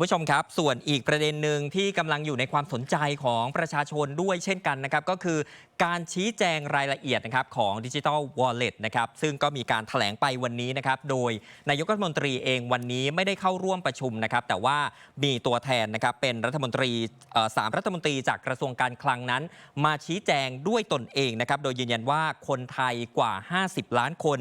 คุณผู้ชมครับ ส่วนอีกประเด็นหนึ่งที่กำลังอยู่ในความสนใจของประชาชนด้วยเช่นกันนะครับ ก็คือการชี้แจงรายละเอียดนะครับของดิจิทัลวอลเล็ตนะครับซึ่งก็มีการถแถลงไปวันนี้นะครับ โดยนายกรัฐมนตรีเองวันนี้ไม่ได้เข้าร่วมประชุมนะครับ แต่ว่ามีตัวแทนนะครับเป็นรัฐมนตรีสามรัฐมนตรีจากกระทรวงการคลังนั้น มาชี้แจงด้วยตนเองนะครับ โดยยืนยันว่าคนไทยกว่า 50 ล้านคน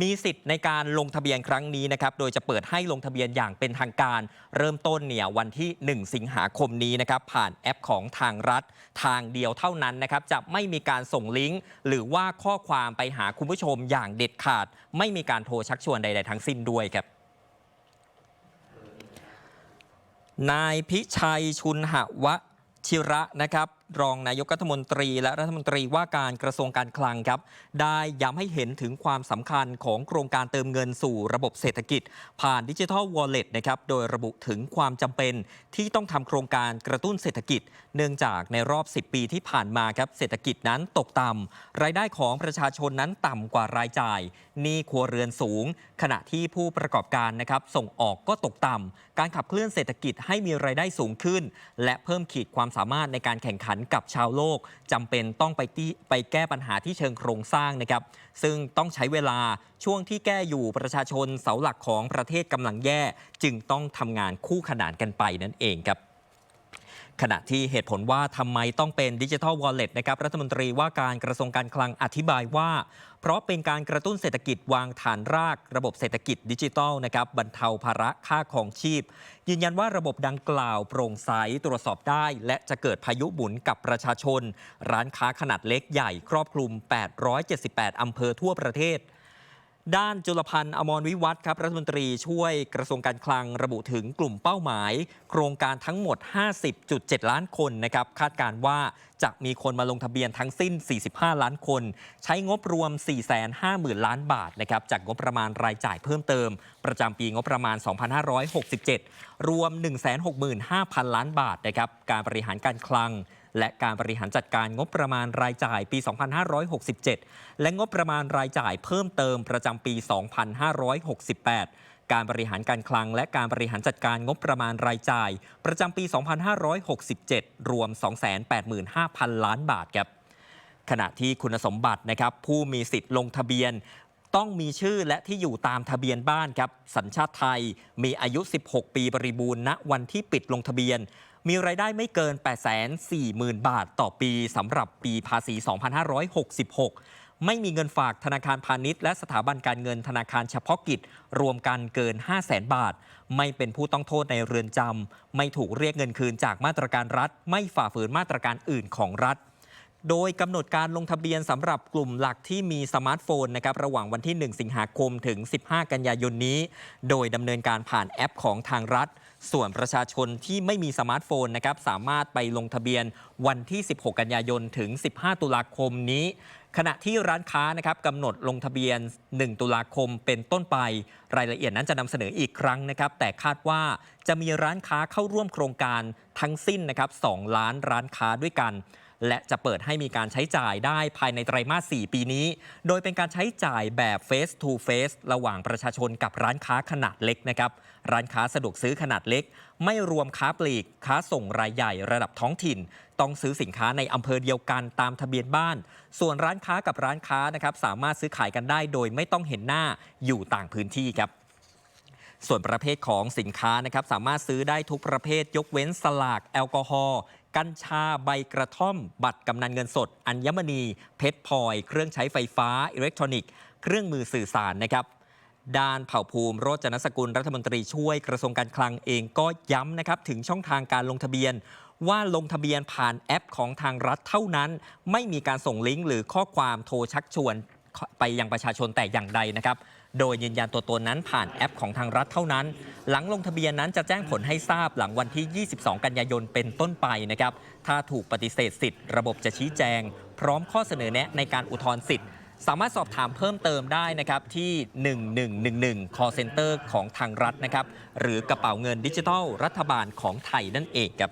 มีสิทธิ์ในการลงทะเบียนครั้งนี้นะครับ โดยจะเปิดให้ลงทะเบียนอย่างเป็นทางการเริ่มต้นเนี่ยวันที่ 1 สิงหาคมนี้นะครับผ่านแอปของทางรัฐทางเดียวเท่านั้นนะครับจะไม่มีการส่งลิงก์ หรือว่าข้อความไปหาคุณผู้ชมอย่างเด็ดขาด ไม่มีการโทรชักชวนใด ๆ ทั้งสิ้นด้วยครับนายพิชัยชุนหวชิระนะครับ รองนายกรัฐมนตรี และรัฐมนตรีว่าการกระทรวงการคลังครับ ได้ย้ำให้เห็นถึงความสำคัญของโครงการเติมเงินสู่ระบบเศรษฐกิจ ผ่านดิจิทัลวอลเล็ตนะครับ โดยระบุถึงความจำเป็นที่ต้องทำโครงการกระตุ้นเศรษฐกิจ เนื่องจากในรอบ 10 ปีที่ผ่านมาครับเศรษฐกิจนั้นตกต่ำรายได้ของประชาชนนั้นต่ำกว่ารายจ่ายหนี้ครัวเรือนสูง ขณะที่ผู้ประกอบการนะครับส่งออกก็ตกต่ำการขับเคลื่อนเศรษฐกิจให้มีรายได้สูงขึ้น และเพิ่มขีดความสามารถในการแข่งขันกับชาวโลกจำเป็นต้องไปที่ไปแก้ปัญหาที่เชิงโครงสร้างนะครับ ซึ่งต้องใช้เวลาช่วงที่แก้อยู่ประชาชนเสาหลักของประเทศกำลังแย่ จึงต้องทำงานคู่ขนานกันไปนั่นเองครับ ขณะที่เหตุผลว่าทำไมต้องเป็นดิจิทัลวอลเล็ตนะครับรัฐมนตรีว่าการกระทรวงการคลังอธิบายว่า เพราะเป็นการกระตุ้นเศรษฐกิจวางฐานราก ระบบเศรษฐกิจดิจิทัลนะครับบรรเทาภาระค่าของชีพ ยืนยันว่าระบบดังกล่าวโปร่งใสตรวจสอบได้ และจะเกิดพายุหมุนกับประชาชน ร้านค้าขนาดเล็กใหญ่ครอบคลุม 878 อำเภอทั่วประเทศ ด้านจุลพันธ์อมรวิวัฒน์ครับรัฐมนตรีช่วยกระทรวงการคลังระบุถึงกลุ่มเป้าหมาย โครงการทั้งหมด 50.7 ล้านคนนะครับคาดการว่าจะมีคนมาลงทะเบียนทั้งสิ้น 45 ล้านคน ใช้งบรวม 450,000 ล้านบาทนะครับจากงบประมาณรายจ่ายเพิ่มเติม ประจำปีงบประมาณ 2567 รวม 165,000 ล้านบาทนะครับการบริหารการคลัง และการบริหารจัดการงบประมาณรายจ่ายปี 2567 และงบประมาณรายจ่ายเพิ่มเติมประจำปี 2568 การบริหารการคลังและการบริหารจัดการงบประมาณรายจ่าย ประจำปี 2567 รวม 285,000 ล้านบาทครับ ขณะที่คุณสมบัตินะครับผู้มีสิทธิ์ลงทะเบียนต้องมีชื่อและที่อยู่ตามทะเบียนบ้านครับ สัญชาติไทยมีอายุ 16 ปีบริบูรณ์ณวันที่ปิดลงทะเบียน มีรายได้ไม่เกิน 840,000 บาทต่อปีสำหรับปีภาษี 2566 ไม่มีเงินฝากธนาคารพาณิชย์ และสถาบันการเงินธนาคารเฉพาะกิจ รวมกันเกิน 500,000บาท ไม่เป็นผู้ต้องโทษในเรือนจำ ไม่ถูกเรียกเงินคืนจากมาตรการรัฐ ไม่ฝ่าฝืนมาตรการอื่นของรัฐโดยกำหนดการลงทะเบียนสำหรับกลุ่มหลักที่มีสมาร์ทโฟนนะครับระหว่างวันที่ 1 สิงหาคมถึง 15 กันยายนนี้ โดยดำเนินการผ่านแอปของทางรัฐ ส่วนประชาชนที่ไม่มีสมาร์ทโฟนนะครับสามารถไปลงทะเบียนวันที่ 16 กันยายนถึง 15 ตุลาคมนี้ ขณะที่ร้านค้านะครับกำหนดลงทะเบียน 1 ตุลาคมเป็นต้นไป รายละเอียดนั้นจะนำเสนออีกครั้งนะครับ แต่คาดว่าจะมีร้านค้าเข้าร่วมโครงการทั้งสิ้นนะครับ2ล้านร้านค้าด้วยกัน และจะเปิดให้มีการใช้จ่ายได้ภายในไตรมาส 4 ปีนี้ โดยเป็นการใช้จ่ายแบบ face to face ระหว่างประชาชนกับร้านค้าขนาดเล็กนะครับ ร้านค้าสะดวกซื้อขนาดเล็ก ไม่รวมค้าปลีก ค้าส่งรายใหญ่ระดับท้องถิ่น ต้องซื้อสินค้าในอำเภอเดียวกันตามทะเบียนบ้าน ส่วนร้านค้ากับร้านค้านะครับสามารถซื้อขายกันได้ โดยไม่ต้องเห็นหน้าอยู่ต่างพื้นที่ครับส่วนประเภทของสินค้านะครับสามารถซื้อได้ทุกประเภทยกเว้นสลากแอลกอฮอล์ กัญชาใบกระท่อม บัตรกำนันเงินสด อัญมณี เพชรพลอย เครื่องใช้ไฟฟ้า อิเล็กทรอนิกส์ เครื่องมือสื่อสารนะครับด้านเผ่าภูมิโรจนสกุลรัฐมนตรีช่วยกระทรวงการคลังเองก็ย้ำนะครับถึงช่องทางการลงทะเบียน ว่าลงทะเบียนผ่านแอปของทางรัฐเท่านั้น ไม่มีการส่งลิงก์หรือข้อความโทรชักชวนไปยังประชาชนแต่อย่างใดนะครับ โดยยืนยันตัวตนนั้นผ่านแอปของทางรัฐเท่านั้น หลังลงทะเบียนนั้นจะแจ้งผลให้ทราบหลังวันที่ 22 กันยายนเป็นต้นไปนะครับ ถ้าถูกปฏิเสธสิทธิ์ ระบบจะชี้แจง พร้อมข้อเสนอแนะในการอุทธรณ์สิทธิ์ สามารถสอบถามเพิ่มเติมได้นะครับที่ 1111 call center ของทางรัฐนะครับ หรือกระเป๋าเงินดิจิทัลรัฐบาลของไทยนั่นเองครับ